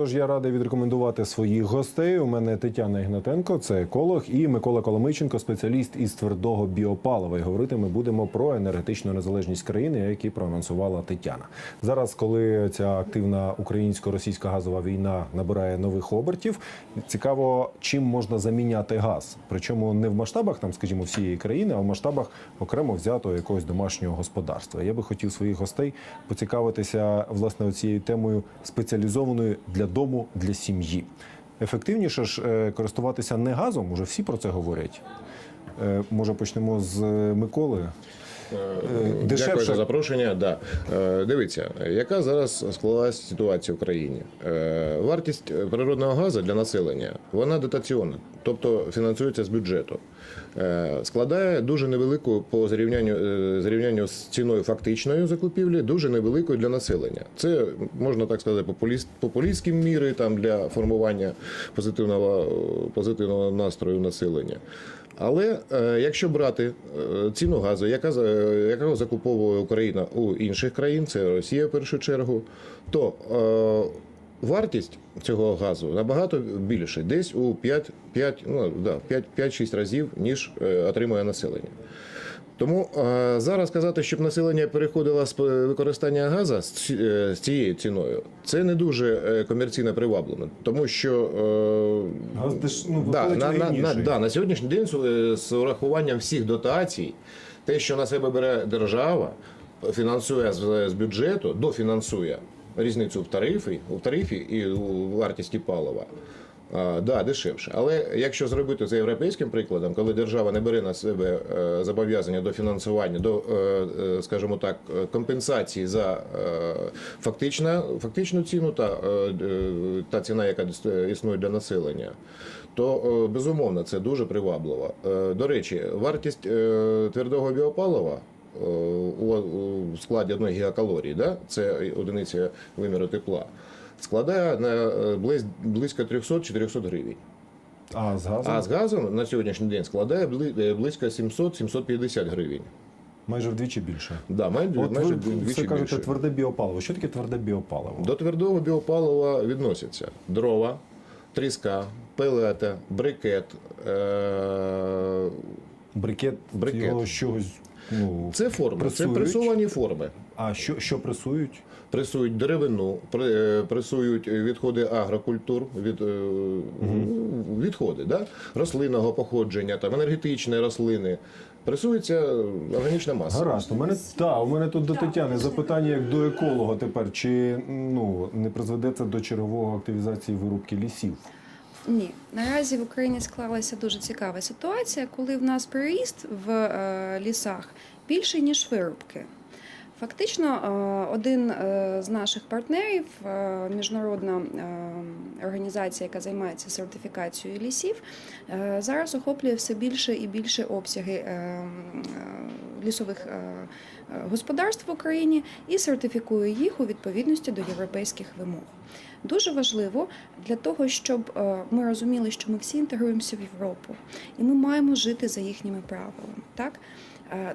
Тож я радий відрекомендувати своїх гостей. У мене Тетяна Ігнатенко, це еколог, і Микола Коломиченко, спеціаліст із твердого біопалива. І говорити ми будемо про енергетичну незалежність країни, які проанонсувала Тетяна. Зараз, коли ця активна українсько-російська газова війна набирає нових обертів, цікаво, чим можна заміняти газ. Причому не в масштабах там, скажімо, всієї країни, а в масштабах окремо взятого якогось домашнього господарства. Я би хотів своїх гостей поцікавитися власне цією темою спеціалізованою для дому для сім'ї. Ефективніше ж е, користуватися не газом, уже всі про це говорять. Е, Може, почнемо з е, Миколи. Дякую за запрошення. Да. Е, Дивіться, яка зараз склалась ситуація в країні? Е, Вартість природного газу для населення вона дотаційна, тобто фінансується з бюджету. Е, Складає дуже невелику по зрівнянню, е, зрівнянню з ціною фактичної закупівлі, дуже невеликою для населення. Це можна так сказати, популіст, популістські міри там для формування позитивного, позитивного настрою населення. Але е, якщо брати е, ціну газу, яка за- якого закуповує Україна у інших країн, це Росія в першу чергу, то е, вартість цього газу набагато більше, десь у 5, 5, ну, да, 5, 5-6 разів, ніж е, отримує населення. Тому е, зараз сказати, щоб населення переходило з е, використання газу з, е, з цією ціною, це не дуже комерційно приваблено, тому що Газ ну, да, на, на, на, да, на сьогоднішній день з, урахуванням всіх дотацій, те, що на себе бере держава, фінансує з, з бюджету, дофінансує різницю в тарифі, у тарифі і у вартості палива. Да, дешевше. Але якщо зробити за європейським прикладом, коли держава не бере на себе е, зобов'язання до фінансування, до, е, е, скажімо так, компенсації за фактична, фактичну ціну та, та ціна, яка існує для населення, то безумовно це дуже привабливо. До речі, вартість твердого біопалива. у складі одної гігакалорії, да? це одиниця виміру тепла, складає на е, близько 300-400 гривень. А з газом А з газом на сьогоднішній день складає е, близько 700-750 гривень. майже вдвічі більше. Да, майже, От майже ви вдвічі кажете більше. тверде біопаливо. Що таке тверде біопаливо? До твердого біопалива відносяться дрова, тріска, пелета, брикет. Е- Брикет, Брикет. його з чогось. Ну, це форми, це Пресують. пресовані форми. а що, що пресують? Пресують деревину, е, пресують відходи агрокультур, від, е, відходи да? рослинного походження, там, енергетичні рослини. Пресується органічна маса. Гаразд, у мене та у мене тут до Тетяни запитання як до еколога тепер. Чи ну не призведе це до чергового активізації вирубки лісів? Ні, наразі в Україні склалася дуже цікава ситуація, коли в нас приріст в е, лісах більший ніж вирубки. Фактично, е, один е, з наших партнерів, е, міжнародна організація, яка займається сертифікацією лісів, зараз охоплює все більше і більше обсяги лісових господарств в Україні і сертифікує їх у відповідності до європейських вимог. Дуже важливо для того, щоб ми розуміли, що ми всі інтегруємося в Європу, і ми маємо жити за їхніми правилами. Так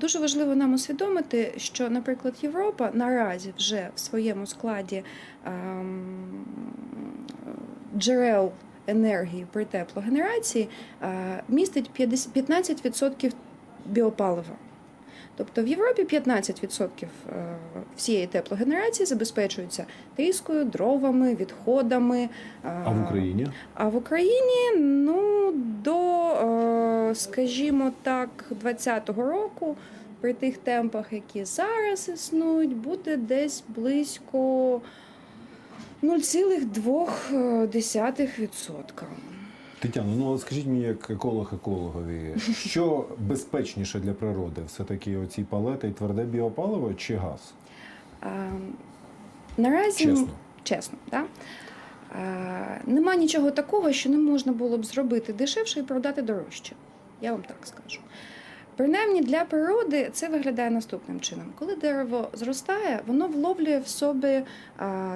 дуже важливо нам усвідомити, що, наприклад, Європа наразі вже в своєму складі ем, джерел енергії при теплогенерації е, містить 50 15% біопалива. Тобто в Європі 15% е, всієї теплогенерації забезпечуються тріскою, дровами, відходами. е, А в Україні? А в Україні ну до, е, скажімо так, 2020 року. При тих темпах, які зараз існують, буде десь близько 0,2%. Тетяно, ну скажіть мені, як еколог екологові, що безпечніше для природи? Все таки оці палети і тверде біопаливо чи газ? Е, наразі Чесно. чесно да? е, нема нічого такого, що не можна було б зробити дешевше і продати дорожче. Я вам так скажу. Принаймні для природи це виглядає наступним чином. Коли дерево зростає, воно вловлює в собі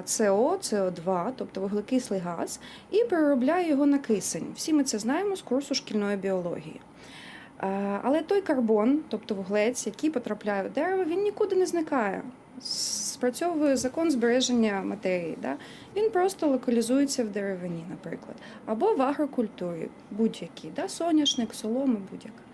СО, СО2, тобто вуглекислий газ, і переробляє його на кисень. Всі ми це знаємо з курсу шкільної біології. Але той карбон, тобто вуглець, який потрапляє в дерево, він нікуди не зникає. Спрацьовує закон збереження матерії. Да? Він просто локалізується в деревині, наприклад, або в агрокультурі, будь-які, да? соняшник, соломи, будь-яка.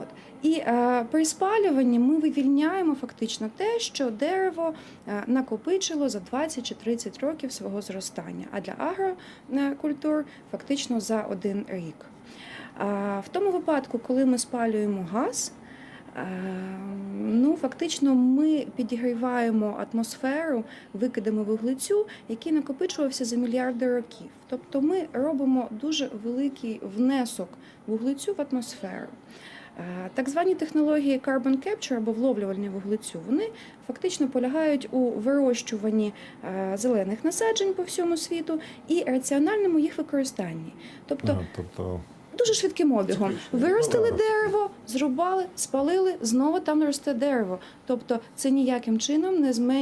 От. І е, при спалюванні ми вивільняємо фактично те, що дерево е, накопичило за 20 чи 30 років свого зростання, а для агрокультур фактично за один рік. А в тому випадку, коли ми спалюємо газ, е, ну фактично ми підігріваємо атмосферу викидами вуглецю, який накопичувався за мільярди років. Тобто ми робимо дуже великий внесок вуглецю в атмосферу. Е, Так звані технології carbon capture або вловлювальні вуглецю, вони фактично полягають у вирощуванні е, зелених насаджень по всьому світу і раціональному їх використанні. Тобто а, тобто дуже швидким обігом. Виростили дерево, зрубали, спалили, знову там росте дерево. Тобто це ніяким чином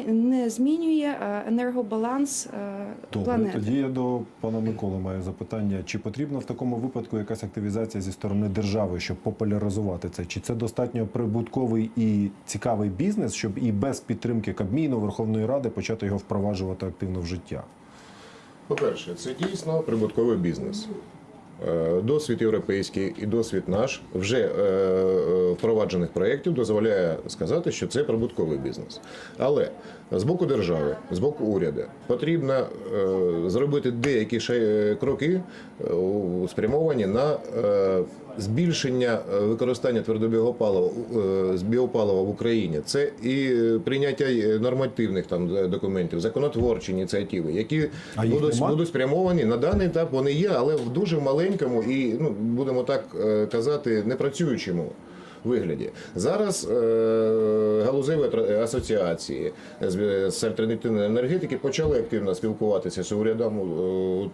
не змінює е, енергобаланс е, Добре, планети. тоді я до пана Миколи маю запитання: чи потрібна в такому випадку якась активізація зі сторони держави, щоб популяризувати це? Чи це достатньо прибутковий і цікавий бізнес, щоб і без підтримки Кабміну Верховної Ради почати його впроваджувати активно в життя? По-перше, це дійсно прибутковий бізнес. Е, Досвід європейський і досвід наш. Вже е, е, впроваджених проєктів дозволяє сказати, що це прибутковий бізнес. Але з боку держави, з боку уряду потрібно е, зробити деякі е, кроки е, спрямовані на збільшення використання твердобігового палива з біопалива в Україні. Це і прийняття нормативних там документів, законотворчі ініціативи, які А будуть, будуть спрямовані на даний етап. Вони є, але в дуже маленькому і ну будемо так казати, непрацюючому. Вигляді зараз е, галузеві асоціації з, альтернативної енергетики почали активно спілкуватися з урядом.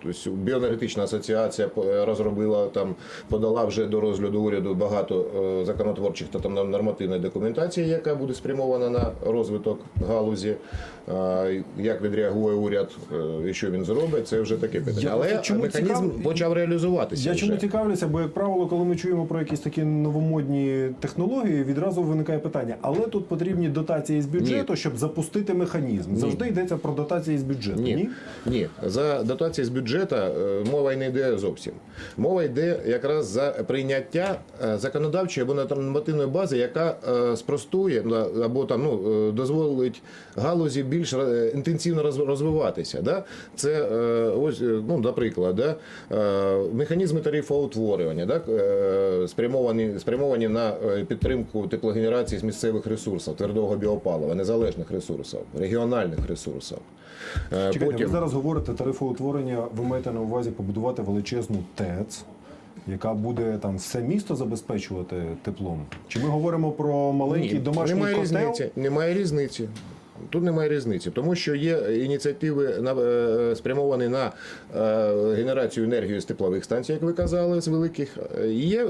Е, Біоенергетична асоціація розробила там, подала вже до розгляду уряду багато е, законотворчих та там нормативної документації, яка буде спрямована на розвиток галузі. Як відреагує уряд і що він зробить, це вже таке питання. Я Але чому механізм цікав- почав реалізуватися. Я вже. чому цікавлюся, бо як правило, коли ми чуємо про якісь такі новомодні технології, відразу виникає питання: але тут потрібні дотації з бюджету, щоб запустити механізм. Завжди йдеться про дотації з бюджету. Ні? Ні, ні, за дотації з бюджету е, мова й не йде зовсім. Мова йде якраз за прийняття е, законодавчої або нормативної бази, яка е, спростує або там ну дозволить галузі більш інтенсивно роз- розвиватися. Да? Це ось, ну, наприклад, да? механізми тарифоутворювання, да? спрямовані, спрямовані на підтримку теплогенерації з місцевих ресурсів, твердого біопалива, незалежних ресурсів, регіональних ресурсів. Чекайте, Потім... ви зараз говорите тарифоутворення, ви маєте на увазі побудувати величезну ТЕЦ, яка буде там все місто забезпечувати теплом? Чи ми говоримо про маленький домашній немає котел? різниці. Немає різниці. Тут немає різниці, тому що є ініціативи на е, спрямовані на е, генерацію енергії з теплових станцій, як ви казали, з великих. Е, Є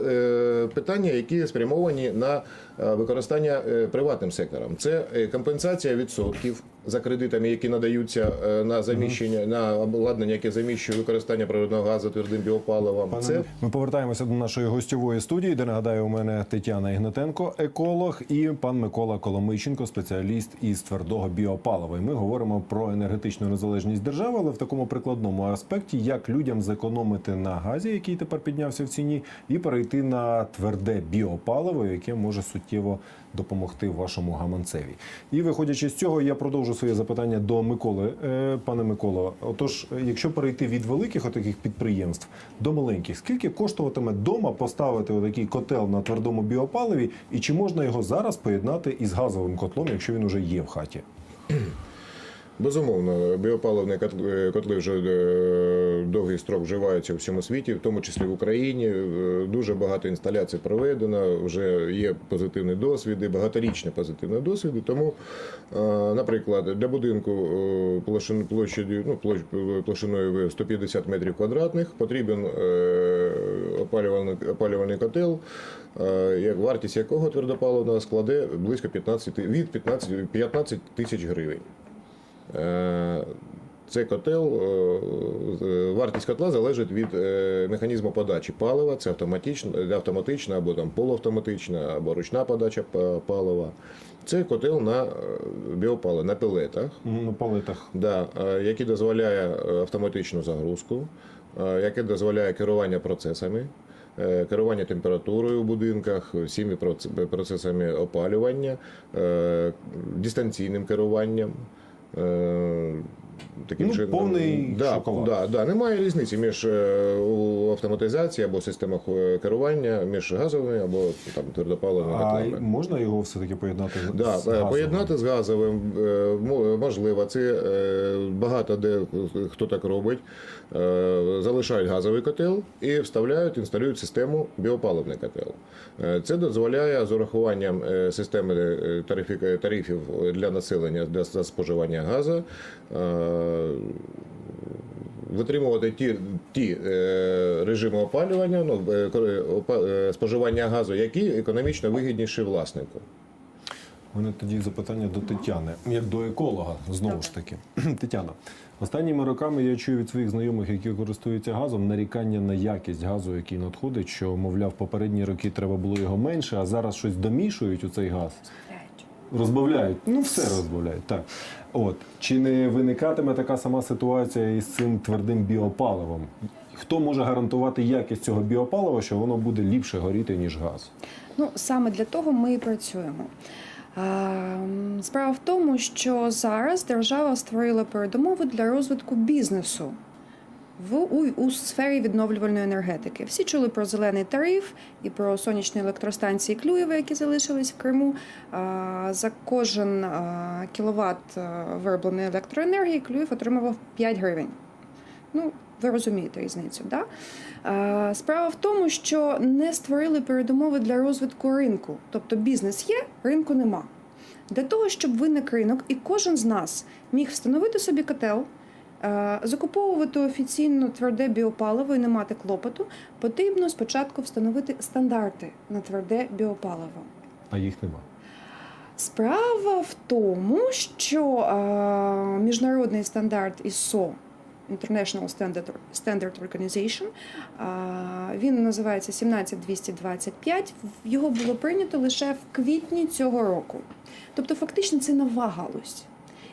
питання, які спрямовані на використання е, приватним сектором. Це е, компенсація відсотків за кредитами, які надаються е, на заміщення на обладнання, яке заміщує використання природного газу твердим біопаливом. Пане, Це Ми повертаємося до нашої гостьової студії, де нагадаю, у мене Тетяна Ігнатенко, еколог, і пан Микола Коломийченко, спеціаліст із твердого біопалива. І ми говоримо про енергетичну незалежність держави, але в такому прикладному аспекті, як людям зекономити на газі, який тепер піднявся в ціні, і перейти на тверде біопаливо, яке може суттєво допомогти вашому гаманцеві. І виходячи з цього, я продовжу своє запитання до Миколи. Е, Пане Миколо, отож, е, якщо перейти від великих отаких підприємств до маленьких, скільки коштуватиме дома поставити отакий котел на твердому біопаливі, і чи можна його зараз поєднати із газовим котлом, якщо він уже є в хаті? Безумовно, біопаливні котли- котли вже е, довгий строк вживаються у всьому світі, в тому числі в Україні. Е, Дуже багато інсталяцій проведено, вже є позитивні досвіди, багаторічні позитивні досвіди. Тому, е, наприклад, для будинку е, площадю, ну, площ- площиною 150 метрів квадратних потрібен опалювальний, опалювальний котел, як вартість якого твердопаливного складе близько 15, від 15, 15 тисяч гривень. Е, Цей котел, вартість котла залежить від е, механізму подачі палива. Це автоматично, автоматична або там полуавтоматична, або ручна подача палива. Це котел на е, біопаливо, на пелетах. На палетах. Да, е, який дозволяє автоматичну загрузку, яке дозволяє керування процесами, керування температурою у будинках, всіми процесами опалювання, дистанційним керуванням. Таким Ну, чином. повний да, шоколад. Да, да, немає різниці між е, у автоматизації або системах е, керування, між газовими або там твердопаливними А котлами. можна його все-таки поєднати Да, з е, газовим? поєднати з газовим можливо. Це багато де хто так робить. Залишають газовий котел і вставляють, інсталюють систему біопаливний котел. Це дозволяє з урахуванням системи тарифів для населення для споживання газу. Е, Витримувати ті, ті е, режими опалювання, ну, е, опа- е, споживання газу, які економічно вигідніші власнику. У мене тоді запитання до Тетяни, як до еколога, знову ж таки. Тетяна, останніми роками я чую від своїх знайомих, які користуються газом, нарікання на якість газу, який надходить, що, мовляв, попередні роки треба було його менше, а зараз щось домішують у цей газ. Розбавляють. Ну, все розбавляють. Так. От. Чи не виникатиме така сама ситуація із цим твердим біопаливом? Хто може гарантувати якість цього біопалива, що воно буде ліпше горіти, ніж газ? Ну, саме для того ми і працюємо. Справа в тому, що зараз держава створила передумови для розвитку бізнесу в у, у сфері відновлювальної енергетики. Всі чули про зелений тариф і про сонячні електростанції Клюєва, які залишились в Криму. За кожен кіловат виробленої електроенергії Клюєв отримував 5 гривень. Ну, ви розумієте різницю, да? Справа в тому, що не створили передумови для розвитку ринку. Тобто бізнес є, ринку нема. Для того, щоб виник ринок, і кожен з нас міг встановити собі котел, закуповувати офіційно тверде біопаливо і не мати клопоту, потрібно спочатку встановити стандарти на тверде біопаливо. А їх нема. Справа в тому, що е, міжнародний стандарт ISO International Standard, Standard Organization, е, він називається 17225. Його було прийнято лише в квітні цього року. Тобто, фактично, це нова галузь.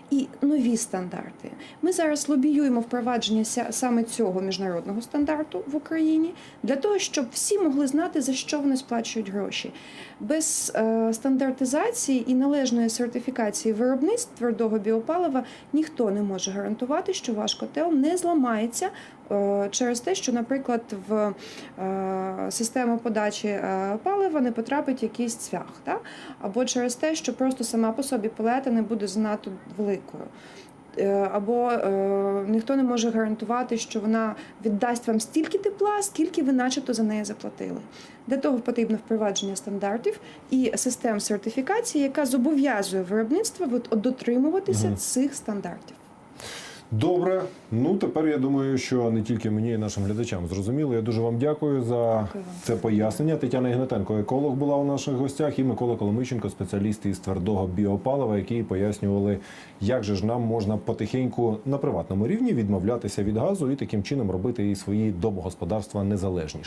І нові стандарти. Ми зараз лобіюємо впровадження саме цього міжнародного стандарту в Україні для того, щоб всі могли знати, за що вони сплачують гроші. Без е, стандартизації і належної сертифікації виробництв твердого біопалива ніхто не може гарантувати, що ваш котел не зламається е, через те, що, наприклад, в е, систему подачі е, палива не потрапить якийсь цвях, та? або через те, що просто сама по собі палета не буде занадто великою. Е, Або е, ніхто не може гарантувати, що вона віддасть вам стільки тепла, скільки ви начебто за неї заплатили. Для того потрібно впровадження стандартів і систем сертифікації, яка зобов'язує виробництво от- дотримуватися Мгм. цих стандартів. Добре, ну тепер я думаю, що не тільки мені і нашим глядачам зрозуміло. Я дуже вам дякую за Дякую це пояснення. Тетяна Ігнатенко, еколог, була у наших гостях, і Микола Коломиченко, спеціаліст із твердого біопалива, які пояснювали, як же ж нам можна потихеньку на приватному рівні відмовлятися від газу і таким чином робити і свої домогосподарства незалежніше.